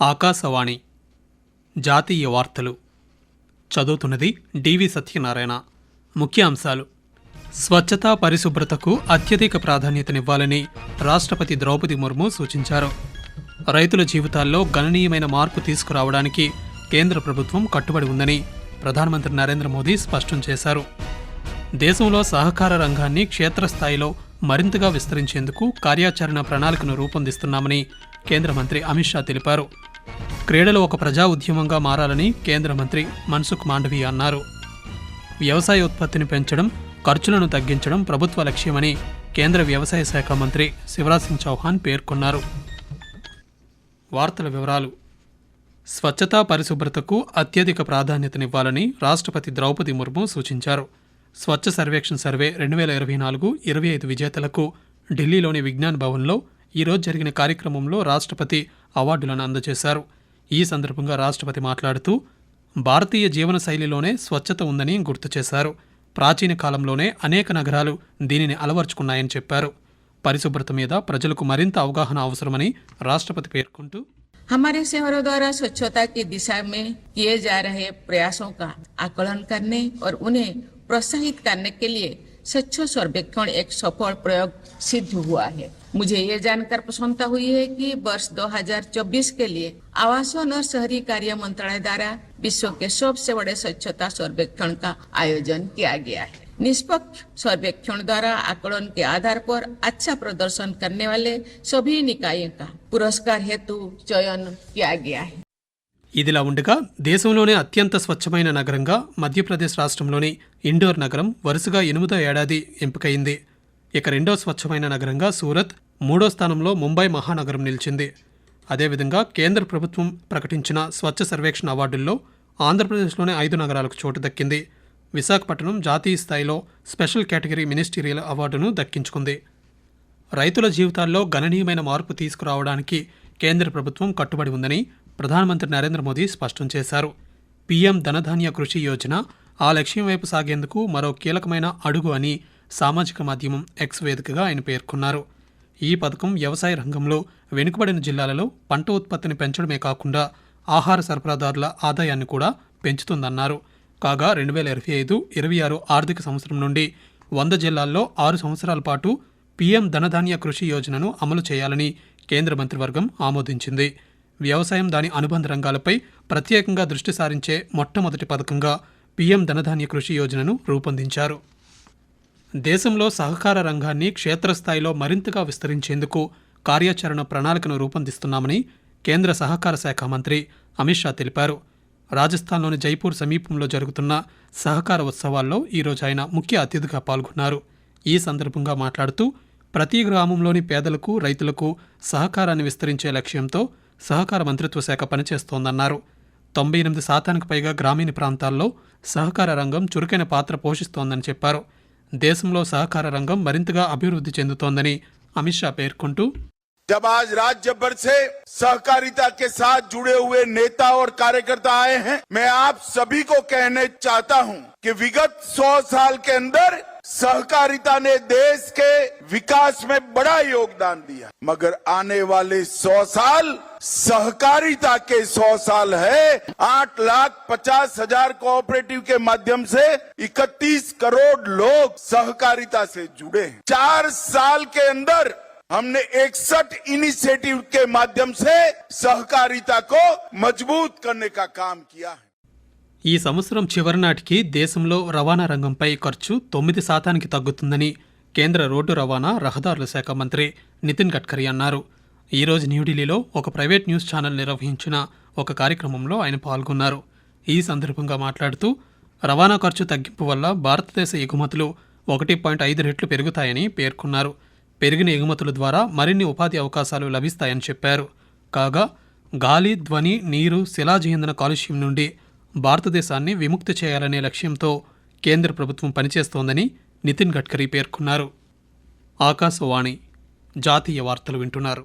ఆకాశవాణి జాతీయ వార్తలు. చదువుతున్నది డివి సత్యనారాయణ. ముఖ్య అంశాలు స్వచ్ఛతా పరిశుభ్రతకు అత్యధిక ప్రాధాన్యతనివ్వాలని రాష్ట్రపతి ద్రౌపది ముర్ము సూచించారు. రైతుల జీవితాల్లో గణనీయమైన మార్పు తీసుకురావడానికి కేంద్ర ప్రభుత్వం కట్టుబడి ఉందని ప్రధానమంత్రి నరేంద్ర మోదీ స్పష్టం చేశారు. దేశంలో సహకార రంగాన్ని క్షేత్రస్థాయిలో మరింతగా విస్తరించేందుకు కార్యాచరణ ప్రణాళికను రూపొందిస్తున్నామని కేంద్ర మంత్రి అమిత్ షా తెలిపారు. క్రీడలు ఒక ప్రజా ఉద్యమంగా మారాలని కేంద్ర మంత్రి మన్సుఖ్ మాండవి అన్నారు. వ్యవసాయ ఉత్పత్తిని పెంచడం ఖర్చులను తగ్గించడం ప్రభుత్వ లక్ష్యమని కేంద్ర వ్యవసాయ శాఖ మంత్రి శివరాజ్ సింగ్ చౌహాన్ పేర్కొన్నారు. వార్తల వివరాలు. స్వచ్ఛతా పరిశుభ్రతకు అత్యధిక ప్రాధాన్యతనివ్వాలని రాష్ట్రపతి ద్రౌపది ముర్ము సూచించారు. స్వచ్ఛ సర్వేక్షణ్ సర్వే రెండు వేల ఇరవై నాలుగు ఇరవై ఐదు విజేతలకు ఢిల్లీలోని విజ్ఞాన్ భవన్లో ఈరోజు జరిగిన కార్యక్రమంలో రాష్ట్రపతి అవార్డులను అందజేశారు. ఈ సందర్భంగా రాష్ట్రపతి మాట్లాడుతూ భారతీయ జీవన శైలిలోనే స్వచ్ఛత ఉందని గుర్తు చేశారు ప్రాచీన కాలంలోనే అనేక నగరాలు దీనిని అలవర్చుకున్నాయని చెప్పారు పరిశుభ్రత మీద ప్రజలకు మరింత అవగాహన అవసరమని రాష్ట్రపతి పేర్కొంటూ हमारे शहरों द्वारा स्वच्छता की दिशा में किए जा रहे प्रयासों का आकलन करने और उन्हें प्रोत्साहित करने के लिए स्वच्छ सर्वेक्षण एक सफल प्रयोग सिद्ध हुआ है मुझे ये जानकर प्रसन्नता हुई है कि वर्ष 2024 के लिए आवासन और शहरी कार्य मंत्रालय द्वारा विश्व के सबसे बड़े स्वच्छता सर्वेक्षण का आयोजन किया गया है निष्पक्ष सर्वेक्षण द्वारा आकलन के आधार पर अच्छा प्रदर्शन करने वाले सभी निकायों का पुरस्कार हेतु चयन किया गया है ఇదిలా ఉండగా దేశంలోనే అత్యంత స్వచ్ఛమైన నగరంగా మధ్యప్రదేశ్ రాష్ట్రంలోని ఇండోర్ నగరం వరుసగా ఎనిమిదో ఏడాది ఎంపికయింది ఇక రెండో స్వచ్ఛమైన నగరంగా సూరత్ మూడో స్థానంలో ముంబై మహానగరం నిలిచింది అదేవిధంగా కేంద్ర ప్రభుత్వం ప్రకటించిన స్వచ్ఛ సర్వేక్షణ అవార్డుల్లో ఆంధ్రప్రదేశ్లోనే ఐదు నగరాలకు చోటు దక్కింది. విశాఖపట్నం జాతీయ స్థాయిలో స్పెషల్ కేటగిరీ మినిస్టీరియల్ అవార్డును దక్కించుకుంది. రైతుల జీవితాల్లో గణనీయమైన మార్పు తీసుకురావడానికి కేంద్ర ప్రభుత్వం కట్టుబడి ఉందని ప్రధానమంత్రి నరేంద్ర మోదీ స్పష్టం చేశారు. పీఎం ధనధాన్య కృషి యోజన ఆ లక్ష్యం వైపు సాగేందుకు మరో కీలకమైన అడుగు అని సామాజిక మాధ్యమం ఎక్స్ వేదికగా ఆయన పేర్కొన్నారు. ఈ పథకం వ్యవసాయ రంగంలో వెనుకబడిన జిల్లాలలో పంట ఉత్పత్తిని పెంచడమే కాకుండా ఆహార సరఫరాదారుల ఆదాయాన్ని కూడా పెంచుతుందన్నారు. కాగా రెండు వేల ఇరవై ఐదు ఇరవై ఆరు ఆర్థిక సంవత్సరం నుండి వంద జిల్లాల్లో ఆరు సంవత్సరాల పాటు పీఎం ధనధాన్య కృషి యోజనను అమలు చేయాలని కేంద్ర మంత్రివర్గం ఆమోదించింది. వ్యవసాయం దాని అనుబంధ రంగాలపై ప్రత్యేకంగా దృష్టి సారించే మొట్టమొదటి పథకంగా పీఎం ధనధాన్య కృషి యోజనను రూపొందించారు. దేశంలో సహకార రంగాన్ని క్షేత్రస్థాయిలో మరింతగా విస్తరించేందుకు కార్యాచరణ ప్రణాళికను రూపొందిస్తున్నామని కేంద్ర సహకార శాఖ మంత్రి అమిత్ షా తెలిపారు. రాజస్థాన్లోని జైపూర్ సమీపంలో జరుగుతున్న సహకార ఉత్సవాల్లో ఈరోజు ఆయన ముఖ్య అతిథిగా పాల్గొన్నారు. ఈ సందర్భంగా మాట్లాడుతూ ప్రతి గ్రామంలోని పేదలకు రైతులకు సహకారాన్ని విస్తరించే లక్ష్యంతో సహకార మంత్రిత్వ శాఖ పనిచేస్తోందన్నారు. తొంభై ఎనిమిది శాతానికి పైగా గ్రామీణ ప్రాంతాల్లో సహకార రంగం చురుకైన పాత్ర పోషిస్తోందని చెప్పారు. దేశంలో సహకార రంగం మరింతగా అభివృద్ధి చెందుతోందని అమిత్ షా పేర్కొంటూ जब आज राज्य भर से सहकारिता के साथ जुड़े हुए नेता और कार्यकर्ता आए हैं, मैं आप सभी को कहने चाहता हूँ कि विगत सौ साल के अंदर सहकारिता ने देश के विकास में बड़ा योगदान दिया मगर आने वाले सौ साल सहकारिता के सौ साल है। आठ लाख पचास हज़ार कोऑपरेटिव के माध्यम से इकतीस करोड़ लोग सहकारिता से जुड़े हैं। चार साल के अंदर हमने इकसठ इनिशिएटिव के माध्यम से सहकारिता को मजबूत करने का काम किया है ఈ సంవత్సరం చివరి నాటికి దేశంలో రవాణా రంగంపై ఖర్చు తొమ్మిది శాతానికి తగ్గుతుందని కేంద్ర రోడ్డు రవాణా రహదారుల శాఖ మంత్రి నితిన్ గడ్కరీ అన్నారు ఈరోజు న్యూఢిల్లీలో ఒక ప్రైవేట్ న్యూస్ ఛానల్ నిర్వహించిన ఒక కార్యక్రమంలో ఆయన పాల్గొన్నారు ఈ సందర్భంగా మాట్లాడుతూ రవాణా ఖర్చు తగ్గింపు వల్ల భారతదేశ ఎగుమతులు ఒకటి పాయింట్ ఐదు రెట్లు పెరుగుతాయని పేర్కొన్నారు పెరిగిన ఎగుమతుల ద్వారా మరిన్ని ఉపాధి అవకాశాలు లభిస్తాయని చెప్పారు. కాగా గాలి ధ్వని నీరు శిలాజ ఇంధన కాలుష్యం నుండి భారతదేశాన్ని విముక్తి చేయాలనే లక్ష్యంతో కేంద్ర ప్రభుత్వం పనిచేస్తోందని నితిన్ గడ్కరీ పేర్కొన్నారు. ఆకాశవాణి జాతీయ వార్తలు వింటున్నారు.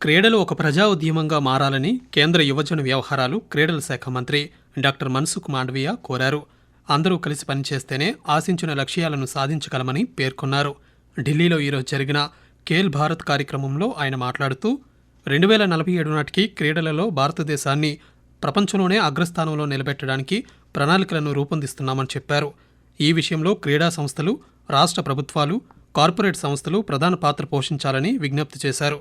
క్రీడలు ఒక ప్రజా ఉద్యమంగా మారాలని కేంద్ర యువజన వ్యవహారాలు క్రీడల శాఖ మంత్రి డాక్టర్ మన్సుఖ్ మాండవీయ కోరారు. అందరూ కలిసి పనిచేస్తేనే ఆశించిన లక్ష్యాలను సాధించగలమని పేర్కొన్నారు. ఢిల్లీలో ఈరోజు జరిగిన ఖేల్ భారత్ కార్యక్రమంలో ఆయన మాట్లాడుతూ రెండు వేల నలభై ఏడు నాటికి క్రీడలలో భారతదేశాన్ని ప్రపంచంలోనే అగ్రస్థానంలో నిలబెట్టడానికి ప్రణాళికలను రూపొందిస్తున్నామని చెప్పారు. ఈ విషయంలో క్రీడా సంస్థలు రాష్ట్ర ప్రభుత్వాలు కార్పొరేట్ సంస్థలు ప్రధాన పాత్ర పోషించాలని విజ్ఞప్తి చేశారు.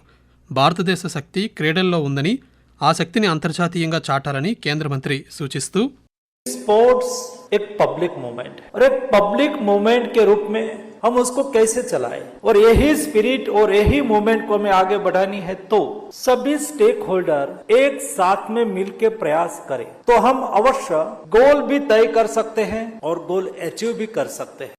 భారతదేశ శక్తి క్రీడల్లో ఉందని ఆ శక్తిని అంతర్జాతీయంగా చాటాలని కేంద్ర మంత్రి సూచిస్తూ स्पोर्ट्स एक पब्लिक मूवमेंट है और एक पब्लिक मूवमेंट के रूप में हम उसको कैसे चलाएं और यही स्पिरिट और यही मूवमेंट को हमें आगे बढ़ानी है तो सभी स्टेक होल्डर एक साथ में मिलकर प्रयास करें तो हम अवश्य गोल भी तय कर सकते हैं और गोल अचीव भी कर सकते हैं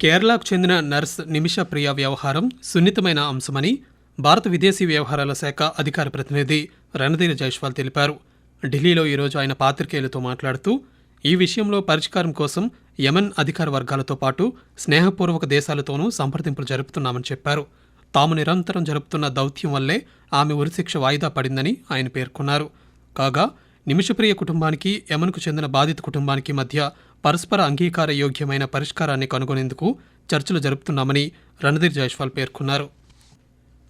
కేరళకు చెందిన నర్స్ నిమిష ప్రియ వ్యవహారం సున్నితమైన అంశమని భారత విదేశీ వ్యవహారాల శాఖ అధికార ప్రతినిధి రణధీర్ జైష్వాల్ తెలిపారు. ఢిల్లీలో ఈరోజు ఆయన పాత్రికేయులతో మాట్లాడుతూ ఈ విషయంలో పరిష్కారం కోసం యమన్ అధికార వర్గాలతో పాటు స్నేహపూర్వక దేశాలతోనూ సంప్రదింపులు జరుపుతున్నామని చెప్పారు. తాము నిరంతరం జరుపుతున్న దౌత్యం వల్లే ఆమె ఉరిశిక్ష వాయిదా పడిందని ఆయన పేర్కొన్నారు. కాగా నిమిషప్రియ కుటుంబానికి యమన్కు చెందిన బాధిత కుటుంబానికి మధ్య పరస్పర అంగీకార యోగ్యమైన పరిష్కారాన్ని కనుగొనేందుకు చర్చలు జరుపుతున్నామని రణధీర్ జైష్వాల్ పేర్కొన్నారు.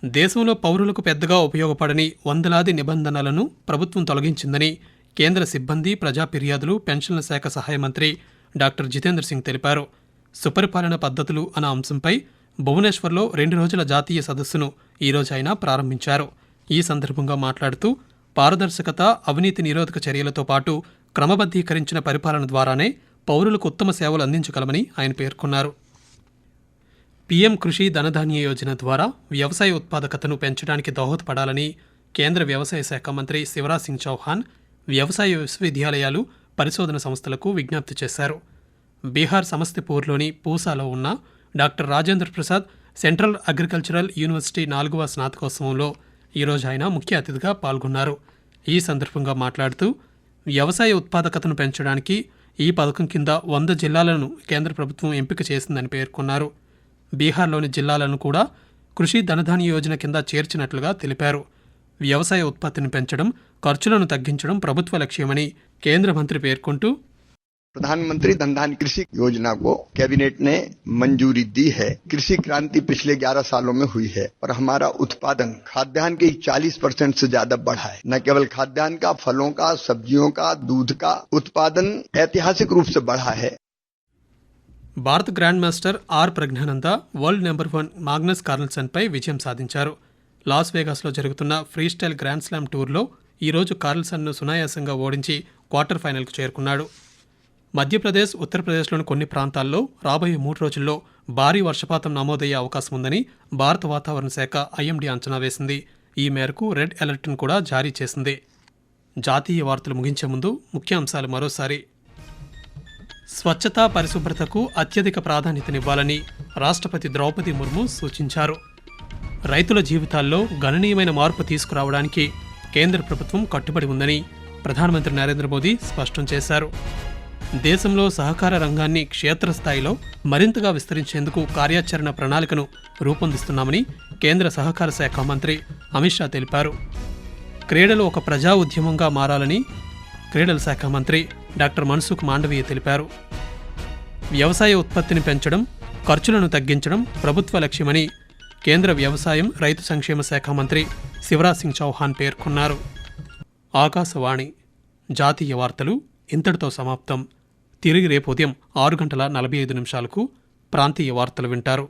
దేశంలో పౌరులకు పెద్దగా ఉపయోగపడని వందలాది నిబంధనలను ప్రభుత్వం తొలగించిందని కేంద్ర సిబ్బంది ప్రజా ఫిర్యాదులు పెన్షన్ల శాఖ సహాయ మంత్రి డాక్టర్ జితేంద్ర సింగ్ తెలిపారు. సుపరిపాలన పద్ధతులు అన్న అంశంపై భువనేశ్వర్లో రెండు రోజుల జాతీయ సదస్సును ఈరోజు ఆయన ప్రారంభించారు. ఈ సందర్భంగా మాట్లాడుతూ పారదర్శకత అవినీతి నిరోధక చర్యలతో పాటు క్రమబద్ధీకరించిన పరిపాలన ద్వారానే పౌరులకు ఉత్తమ సేవలు అందించగలమని ఆయన పేర్కొన్నారు. పీఎం కృషి ధనధాన్య యోజన ద్వారా వ్యవసాయ ఉత్పాదకతను పెంచడానికి దోహదపడాలని కేంద్ర వ్యవసాయ శాఖ మంత్రి శివరాజ్ సింగ్ చౌహాన్ వ్యవసాయ విశ్వవిద్యాలయాలు పరిశోధన సంస్థలకు విజ్ఞప్తి చేశారు. బీహార్ సమస్తిపూర్లోని పూసాలో ఉన్న doctor Rajendra Prasad central agricultural university నాలుగవ స్నాతకోత్సవంలో ఈరోజు ఆయన ముఖ్య అతిథిగా పాల్గొన్నారు. ఈ సందర్భంగా మాట్లాడుతూ వ్యవసాయ ఉత్పాదకతను పెంచడానికి ఈ పథకం కింద వంద జిల్లాలను కేంద్ర ప్రభుత్వం ఎంపిక చేసిందని పేర్కొన్నారు. బీహార్లోని జిల్లాలను కూడా కృషి ధనధాన్య యోజన కింద చేర్చినట్లుగా తెలిపారు వ్యవసాయ ఉత్పత్తిని పెంచడం ఖర్చులను తగ్గించడం ప్రభుత్వ లక్ష్యమని కేంద్ర మంత్రి పేర్కొంటూ प्रधानमंत्री धन धान्य कृषि योजना को कैबिनेट ने मंजूरी दी है कृषि क्रांति पिछले 11 सालों में हुई है और हमारा उत्पादन खाद्यान्न के 40 परसेंट से ज्यादा बढ़ा है न केवल खाद्यान्न का फलों का सब्जियों का दूध का उत्पादन ऐतिहासिक रूप से बढ़ा है భారత grand master R Praggnanandhaa world number one Magnus కార్ల్సన్పై విజయం సాధించారు. లాస్ వేగాస్లో జరుగుతున్న ఫ్రీస్టైల్ గ్రాండ్ స్లామ్ టూర్లో ఈరోజు కార్ల్సన్ను సునాయాసంగా ఓడించి క్వార్టర్ ఫైనల్కు చేరుకున్నాడు. మధ్యప్రదేశ్ ఉత్తరప్రదేశ్లోని కొన్ని ప్రాంతాల్లో రాబోయే మూడు రోజుల్లో భారీ వర్షపాతం నమోదయ్యే అవకాశం ఉందని భారత వాతావరణ శాఖ ఐఎండీ అంచనా వేసింది. ఈ మేరకు రెడ్ అలర్ట్ను కూడా జారీ చేసింది. జాతీయ వార్తలు ముగించే ముందు ముఖ్యాంశాలు మరోసారి. స్వచ్ఛత పరిశుభ్రతకు అత్యధిక ప్రాధాన్యతనివ్వాలని రాష్ట్రపతి ద్రౌపది ముర్ము సూచించారు. రైతుల జీవితాల్లో గణనీయమైన మార్పు తీసుకురావడానికి కేంద్ర ప్రభుత్వం కట్టుబడి ఉందని ప్రధానమంత్రి నరేంద్ర మోదీ స్పష్టం చేశారు. దేశంలో సహకార రంగాన్ని క్షేత్రస్థాయిలో మరింతగా విస్తరించేందుకు కార్యాచరణ ప్రణాళికను రూపొందిస్తున్నామని కేంద్ర సహకార శాఖ మంత్రి అమిత్ షా తెలిపారు. క్రీడలు ఒక ప్రజా ఉద్యమంగా మారాలని క్రీడల శాఖ మంత్రి డాక్టర్ మన్సుఖ్ మాండవీయ తెలిపారు. వ్యవసాయ ఉత్పత్తిని పెంచడం ఖర్చులను తగ్గించడం ప్రభుత్వ లక్ష్యమని కేంద్ర వ్యవసాయం రైతు సంక్షేమ శాఖ మంత్రి శివరాజ్ సింగ్ చౌహాన్ పేర్కొన్నారు. ఆకాశవాణి జాతీయ వార్తలు ఇంతటితో సమాప్తం. తిరిగి రేపు ఉదయం ఆరు గంటల నలభై ఐదు నిమిషాలకు ప్రాంతీయ వార్తలు వింటారు.